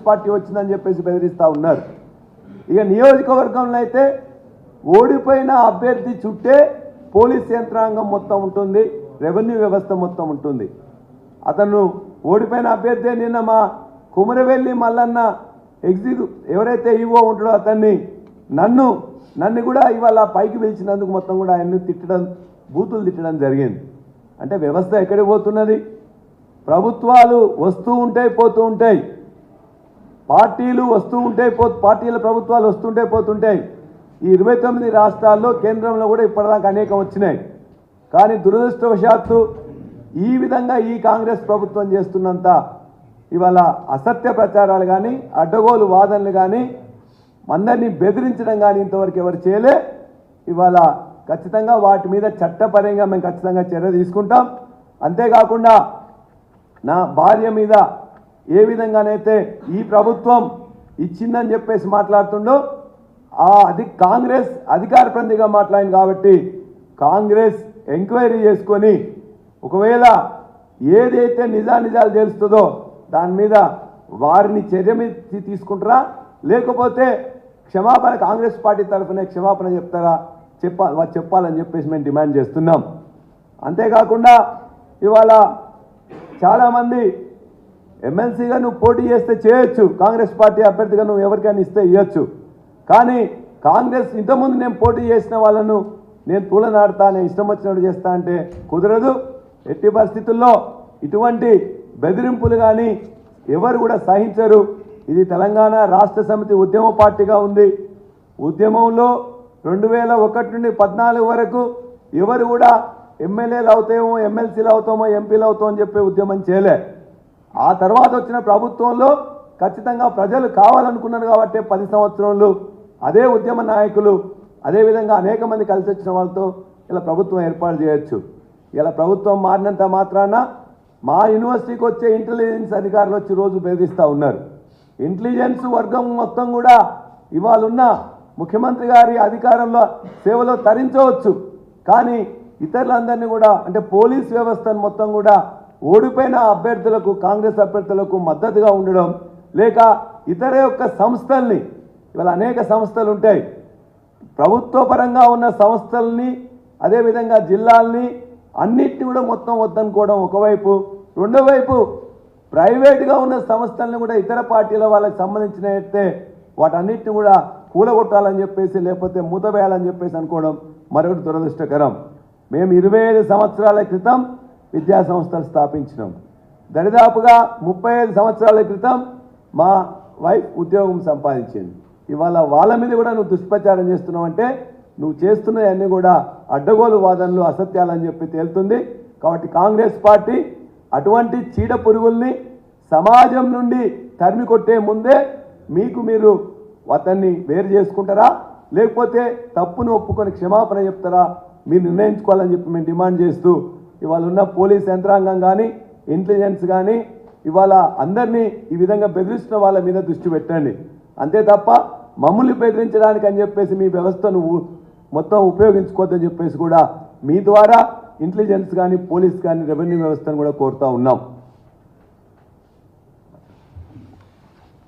Congress party వచ్చిందని చెప్పేసి బెదిరిస్తూ ఉన్నారు. ఇక నియోజకవర్గంలో అయితే ఓడిపోయిన అభ్యర్థి చుట్టే పోలీస్ యంత్రాంగం మొత్తం ఉంటుంది రెవెన్యూ వ్యవస్థ మొత్తం ఉంటుంది. అతను ఓడిపోయిన అభ్యర్థి నిన్న మా కుమరవెల్లి మల్లన్న ఎగ్జిక్యూ ఎవరైతే ఈవో ఉంటాడో అతన్ని నన్ను నన్ను కూడా ఇవాళ పైకి పిలిచినందుకు మొత్తం కూడా ఆయన్ని తిట్టడం బూతులు తిట్టడం జరిగింది. అంటే వ్యవస్థ ఎక్కడికి పోతున్నది? ప్రభుత్వాలు వస్తూ ఉంటాయి పోతూ ఉంటాయి. పార్టీలు వస్తూ ఉంటాయి పో పార్టీల ప్రభుత్వాలు వస్తుంటే పోతుంటాయి ఈ ఇరవై తొమ్మిది రాష్ట్రాల్లో కేంద్రంలో కూడా ఇప్పటిదాకా అనేకం వచ్చినాయి. కానీ దురదృష్టవశాత్తు ఈ విధంగా ఈ కాంగ్రెస్ ప్రభుత్వం చేస్తున్నంత ఇవాళ అసత్య ప్రచారాలు కానీ అడ్డగోలు వాదనలు కానీ అందరినీ బెదిరించడం కానీ ఇంతవరకు ఎవరు చేయలే. ఇవాళ ఖచ్చితంగా వాటి మీద చట్టపరంగా మేము ఖచ్చితంగా చర్య తీసుకుంటాం. అంతేకాకుండా నా భార్య మీద ఏ విధంగానైతే ఈ ప్రభుత్వం ఇచ్చిందని చెప్పేసి మాట్లాడుతుండో ఆ అది కాంగ్రెస్ అధికార ప్రతిగా మాట్లాడింది కాబట్టి కాంగ్రెస్ ఎంక్వైరీ చేసుకొని ఒకవేళ ఏదైతే నిజానిజాలు తెలుస్తుందో దాని మీద వారిని చర్య మీద తీసుకుంటారా? లేకపోతే క్షమాపణ కాంగ్రెస్ పార్టీ తరఫునే క్షమాపణ చెప్తారా? చెప్పా చెప్పాలని చెప్పేసి మేము డిమాండ్ చేస్తున్నాం. అంతేకాకుండా ఇవాళ చాలామంది ఎమ్మెల్సీగా నువ్వు పోటీ చేస్తే చేయొచ్చు. కాంగ్రెస్ పార్టీ అభ్యర్థిగా నువ్వు ఎవరికైనా ఇస్తే ఇవ్వచ్చు కానీ కాంగ్రెస్ ఇంతకుముందు నేను పోటీ చేసిన వాళ్ళను నేను తూలనాడతా నేను ఇష్టం వచ్చినట్టు చేస్తా అంటే కుదరదు. ఎట్టి పరిస్థితుల్లో ఇటువంటి బెదిరింపులు కానీ ఎవరు కూడా సహించరు. ఇది తెలంగాణ రాష్ట్ర సమితి ఉద్యమ పార్టీగా ఉంది. ఉద్యమంలో రెండు వేల ఒకటి నుండి పద్నాలుగు వరకు ఎవరు కూడా ఎమ్మెల్యేలు అవుతామో ఎమ్మెల్సీలు అవుతామో ఎంపీలు అవుతామో అని చెప్పే ఉద్యమం చేయలే. ఆ తర్వాత వచ్చిన ప్రభుత్వంలో ఖచ్చితంగా ప్రజలు కావాలనుకున్నారు కాబట్టి పది సంవత్సరంలో అదే ఉద్యమ నాయకులు అదేవిధంగా అనేక మంది కలిసి వచ్చిన వాళ్ళతో ఇలా ప్రభుత్వం ఏర్పాటు చేయొచ్చు. ఇలా ప్రభుత్వం మారినంత మాత్రాన మా యూనివర్సిటీకి వచ్చే ఇంటెలిజెన్స్ అధికారులు వచ్చి రోజు బెదిరిస్తూ ఉన్నారు. ఇంటెలిజెన్స్ వర్గం మొత్తం కూడా ఇవాళ ఉన్న ముఖ్యమంత్రి గారి అధికారంలో సేవలో తరించవచ్చు. కానీ ఇతరులందరినీ కూడా అంటే పోలీస్ వ్యవస్థను మొత్తం కూడా ఓడిపోయిన అభ్యర్థులకు కాంగ్రెస్ అభ్యర్థులకు మద్దతుగా ఉండడం లేక ఇతర యొక్క సంస్థల్ని ఇవాళ అనేక సంస్థలు ఉంటాయి. ప్రభుత్వ పరంగా ఉన్న సంస్థల్ని అదేవిధంగా జిల్లాల్ని అన్నిటిని కూడా మొత్తం వద్దనుకోవడం ఒకవైపు. రెండో వైపు ప్రైవేట్గా ఉన్న సంస్థలను కూడా ఇతర పార్టీల వాళ్ళకి సంబంధించినట్టే వాటన్నిటిని కూడా కూలగొట్టాలని చెప్పేసి లేకపోతే మూతవేయాలని చెప్పేసి అనుకోవడం మరొకటి దురదృష్టకరం. మేము ఇరవై ఐదు సంవత్సరాల క్రితం విద్యా సంస్థలు స్థాపించినాం. దరిదాపుగా ముప్పై ఐదు సంవత్సరాల క్రితం మా వైఫ్ ఉద్యోగం సంపాదించింది. ఇవాళ వాళ్ళ మీద కూడా నువ్వు దుష్ప్రచారం చేస్తున్నావు అంటే నువ్వు చేస్తున్నవన్నీ కూడా అడ్డగోలు వాదనలు అసత్యాలని చెప్పి తేలుతుంది. కాబట్టి కాంగ్రెస్ పార్టీ అటువంటి చీడ పురుగుల్ని సమాజం నుండి తరిమి కొట్టే ముందే మీకు మీరు అతన్ని వేరు చేసుకుంటారా? లేకపోతే తప్పును ఒప్పుకొని క్షమాపణ చెప్తారా? మీరు నిర్ణయించుకోవాలని చెప్పి మేము డిమాండ్ చేస్తూ ఇవాళ ఉన్న పోలీస్ యంత్రాంగం కానీ ఇంటెలిజెన్స్ కానీ ఇవాళ అందరినీ ఈ విధంగా బెదిరిస్తున్న వాళ్ళ మీద దృష్టి పెట్టండి. అంతే తప్ప మమ్మల్ని బెదిరించడానికి అని చెప్పేసి మీ వ్యవస్థను మొత్తం ఉపయోగించుకోవద్దని చెప్పేసి కూడా మీ ద్వారా ఇంటెలిజెన్స్ కానీ పోలీస్ కానీ రెవెన్యూ వ్యవస్థను కూడా కోరుతూ ఉన్నాం.